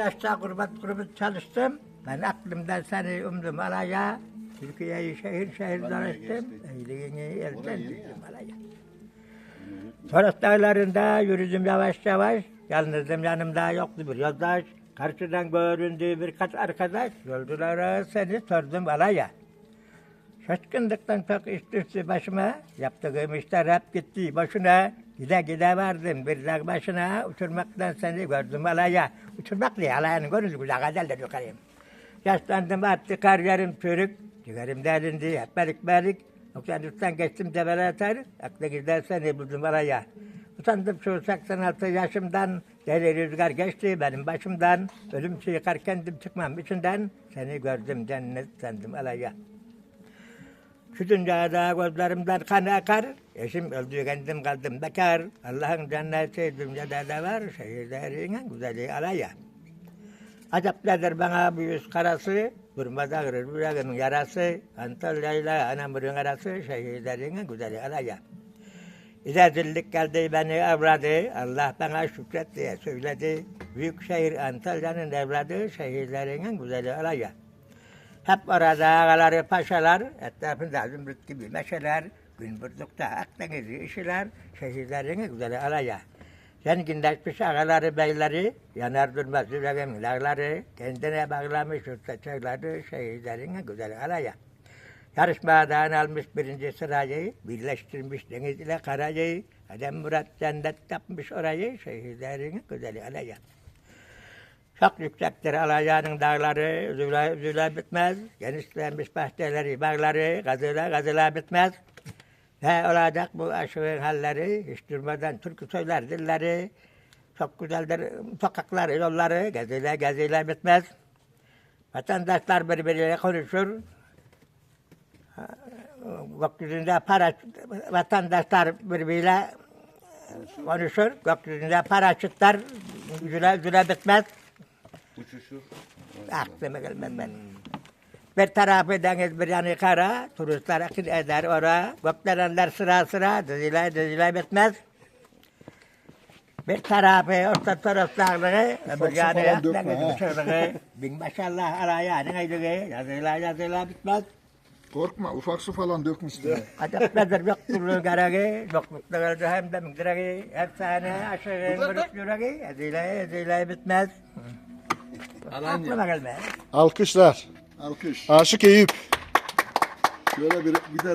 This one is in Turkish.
yaşta kurbat kurbat çalıştım. Ben aklımdan seni umdum alaya. Türkiye'yi şehir şehir dolaştım. Eyleyini elden düştüm alaya. Toros dağlarında yürüdüm yavaş yavaş. Yalnızdım yanımda yoktu bir yoldaş. Karşıdan göründü birkaç arkadaş. Yolculara seni sordum alaya. Şaşkınlıktan çok iş düştü başıma. Yaptığım işler hep gitti boşuna. Gide gide vardım bir dağ başına. Uçurmaktan seni gördüm alaya. Uçurmak diye alayanın görüldü güzel gazeller yukarıyım. Yaşlandım artık kariyerim çürük. Ciğerim delindi hep belik belik. Okyanustan geçtim tepelere atar. Akla gider seni buldum alaya. Utandım şu 86 yaşımdan. Deli rüzgar geçti benim başımdan. Ölüm yıkar kendim çıkmam içinden. Seni gördüm cennet sandım alaya. Şu dünyada gözlerimden kan akar. Eşim öldü kendim kaldım bekar. Allah'ın cenneti dünyada da var. Şehirlerin güzeli alaya. Acap nedir bana bu yüz karası? Durmaz ağrır yüreğimin yarası. Antalya'yla anamırın arası. Şehirlerin güzeli alaya. İzazillik geldi beni avradı. Allah bana şükret diye söyledi. Büyük şehir Antalya'nın evladı. Şehirlerin güzeli alaya. Hep orada ağaları paşalar, etrafında zümrüt gibi meşeler, Günburduk'ta Akdeniz'i işiler, şehirlerini güzel alaya. Zenginleşmiş ağaları beyleri, yanar durmaz yüreğim lağları, kendine bağlamış çayları, şehirlerini güzel alaya. Yarışmadan almış birinci sırayı, birleştirmiş deniz ile karayı, Adem Murat cennet yapmış orayı, şehirlerini güzel alaya. Çok yüksektir Alaya'nın dağları, üzüle, üzüle bitmez. Genişlenmiş bahçeleri, bağları, gazıla gazıla bitmez. Ne olacak bu aşığın halleri, hiç durmadan türkü söyler dilleri. Çok güzeldir sokakları, yolları, geziyle geziyle bitmez. Vatandaşlar birbiriyle konuşur. Gökyüzünde para, vatandaşlar birbiriyle konuşur. Gökyüzünde paraşütler üzüle, üzüle bitmez. Uçuşur. Aklıma gelmem ben. Bir tarafı deniz bir yanı kara, turistler akın eder ora, gökdelenler sıra sıra, dizile dizile bitmez. Bir tarafı orta toros dağlığı, öbür yanı ha. dışarığı, bin maşallah araya neydi yazıyla yazıyla bitmez. Korkma ufak su falan dökmüştür. Acap nedir yokturluğu gereği, yoklukta geldi hem de direği, efsane aşırı bürük yüreği, yazıyla yazıyla bitmez. Aklıma gelmez. Alkışlar. Alkış. Aşık Eyüp. Şöyle bir, bir de